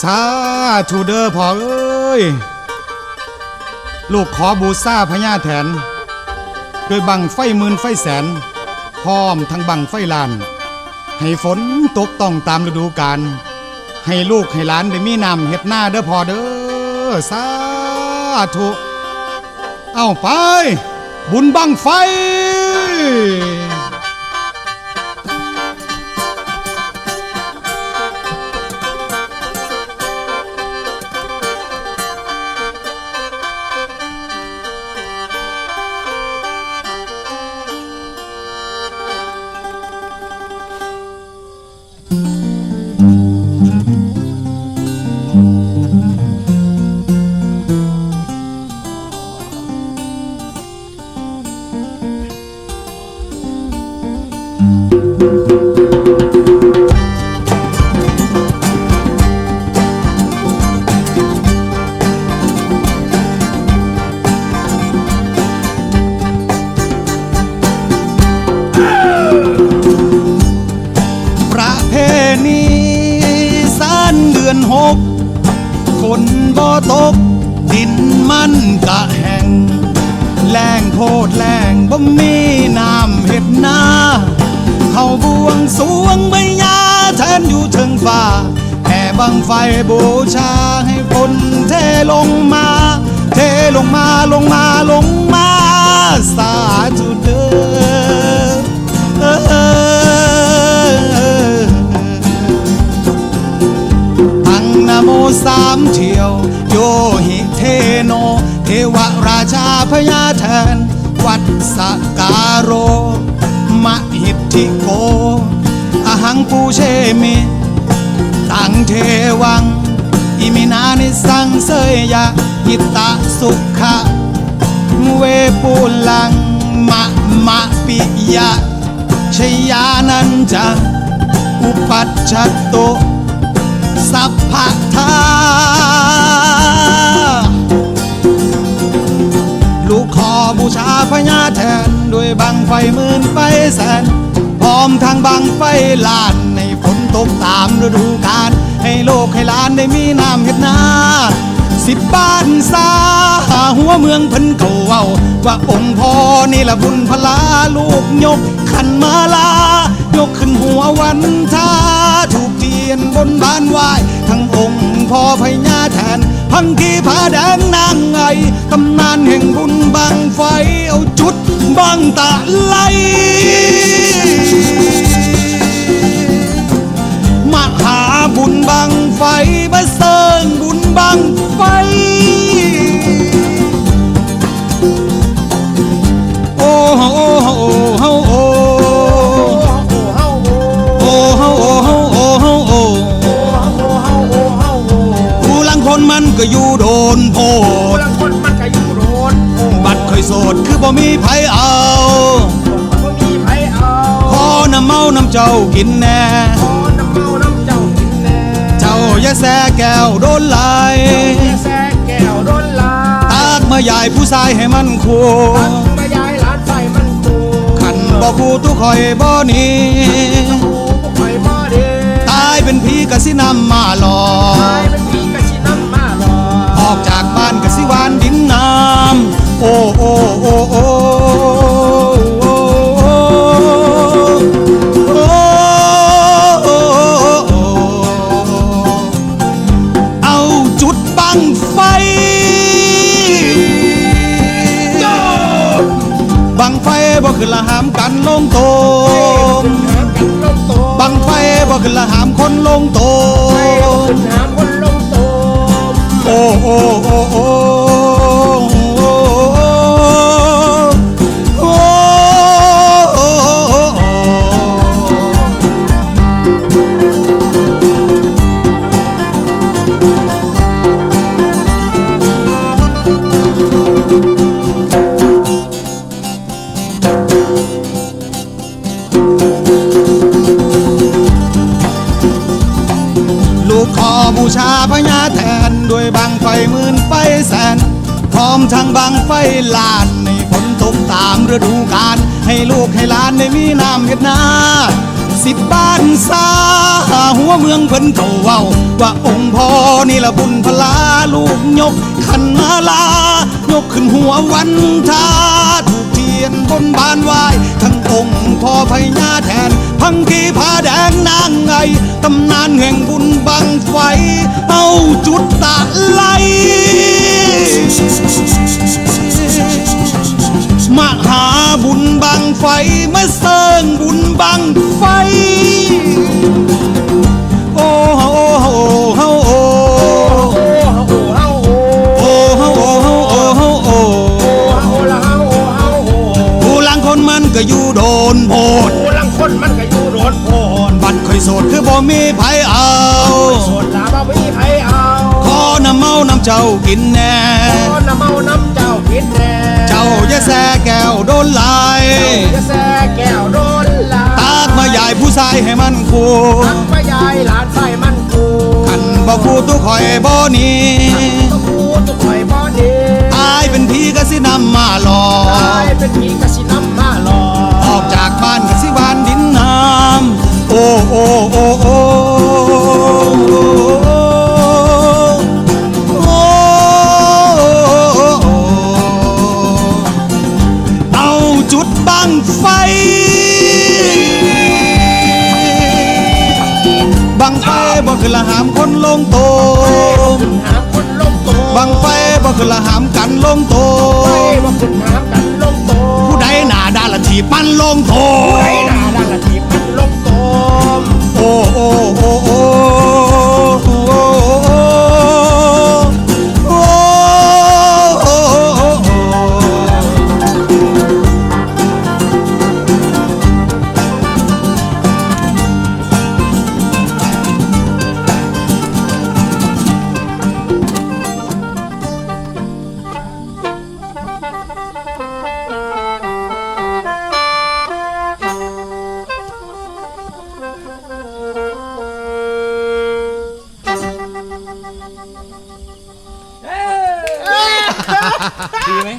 สาธุเด้อพ่อเอ้ย ลูกขอบูชาพญาแถน โดยบังไฟหมื่นไฟแสน พร้อมทั้งบังไฟลาน ให้ฝนตกต้องตามฤดูกาล ให้ลูกให้หลานได้มีนำเฮ็ดหน้าเด้อพ่อเด้อสาธุ เอาไป บุญบังไฟ ประเพณีสานเดือนหกฝนบ่ตก ดินมันกะแห้งแรงโพดแรงบ่มีน้ำเห็ดนาาบวงสวงใบหญ้าแทนอยู่เทิงฟ้าแห่บังไฟบูชาให้ฝนเทลงมา เทลงมาลงมาลงมา สาธุเด้ออังนโมสามเที่ยว โยหิเทโน เทวราชาพญาแทน วัดสกาโร งปูเชมิตังเทวัง อิมินานิสังเสยยะหิตะสุขะเวปุลังมะมะปิยะชยานันจะอุปัชชตโตสัพพะทาลูกขอบูชาพญาแทน ด้วยบังไฟหมื่นไฟแสน พร้อมทางบังไฟลานในฝนตกตามฤดูกาลให้โลกให้ลานได้มีน้ำเห็ดนาสิบบ้านซาหัวเมืองเพิ่นเก่าเว้าว่าองค์พ่อนี่ละบุญพลาลูกยกขันมาลายกขึ้นหัววันทาถูกเทียนบนบานไหวทั้งองค์พ่อพญาแทนพังกีผาแดงนางไงตำนานแห่งบุญบังไฟเอาจุ ดบังตะไลมหาบุญบังไฟมาเสิญบุญบังไฟ มีไผเอาบ่มีไผเอาขอน้ำเมาน้ำเจ้ากินแน่ขอน้ำเมาน้ำเจ้ากินแน่เจ้าอย่าแสแก้วโดนไหลแซ่แก้วโดนลาตากมาใหญ่ผู้ชายให้มันคู่ตักมายายหลานไฟมันตูขันบ่คู่ทุกคอยบ่หนีกูพวกไฟบ่เด้ตายเป็นผีกะสินำมาหลอตายเป็นผีกะชิน้ำมาหลอออกจากบ้านกะสิหวานดินน้ำโอ้โอ้ เอาจุดบังไฟ บังไฟบ่ขึ้นละหามกันลงโตมหามกันลงบังไฟบ่ขึ้นละหามคนลงโตไฟเอาห้ามคนลงตโอ้โอ้โอ้โอ้ พร้อมทั้งบังไฟลานในฝนตกตามฤดูกาลให้ลูกให้หลานได้มีน้ำเห็ดนาสิบบ้านซาหัวเมืองเพิ่นเขาเว้า ว่าองค์พ่อนี่ละบุญพลาลูกยกขันมาลา ยกขึ้นหัววันทาถูกเทียนบนบานไหวาย ทั้งองค์พ่อพญาแทน พังกีผาแดงนางไงตำนานแห่งบุญบังไฟ เอาจุดตะไล มหาบุญบังไฟมาเสิงบุญบังไฟ โอ้โหโอ้โหโอ้โหโอ้โหเฮาโอ้โอ้โหโอ้โหโอ้โหโอ้ละเฮาโอ้เฮาโอ้ผู้ลังคนมันก็อยู่โดนโพดผู้ลังคนมันก็อยู่โดนโพนบัดคอยโสดคือบ่มีไผเอาโสดลาบ่มีไผเอาขอน้ำเมาน้ำเจ้ากินแน่ขอน้ำเมาน้ำเจ้ากินแน่เจ้าอย่าแซแก้วโดนลายอย่าแซ่แก้วโดนลาตากมาใหญ่ผู้ชายให้มันคูตักมายายหลานใส่มันกูขันบ่คูตุข่อยบ่หนี้ต้องกูตุกข่อยบ่ดีตายเป็นผีก็สินำมาหลอตายเป็นผีก บังไฟ บังไฟบ่คือละหามคนลงโตมขึ้นหามคนลงโตบังไฟบ่คือละหามกันลงโตไปมว่าขึ้นหามกันลงโตผู้ใดหน้าด้านละถีบมันลงโถผู้ ไหม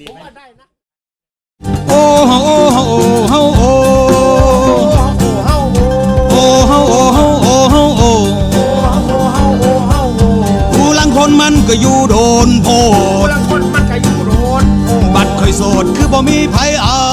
ดีไหมโอ้โหโอ้โหโอ้โหโอ้โหโอ้โหโอ้โหผู้ลังคนมันก็อยู่โดนโพดบัดค่อยโสดคือบ่มีไผเอา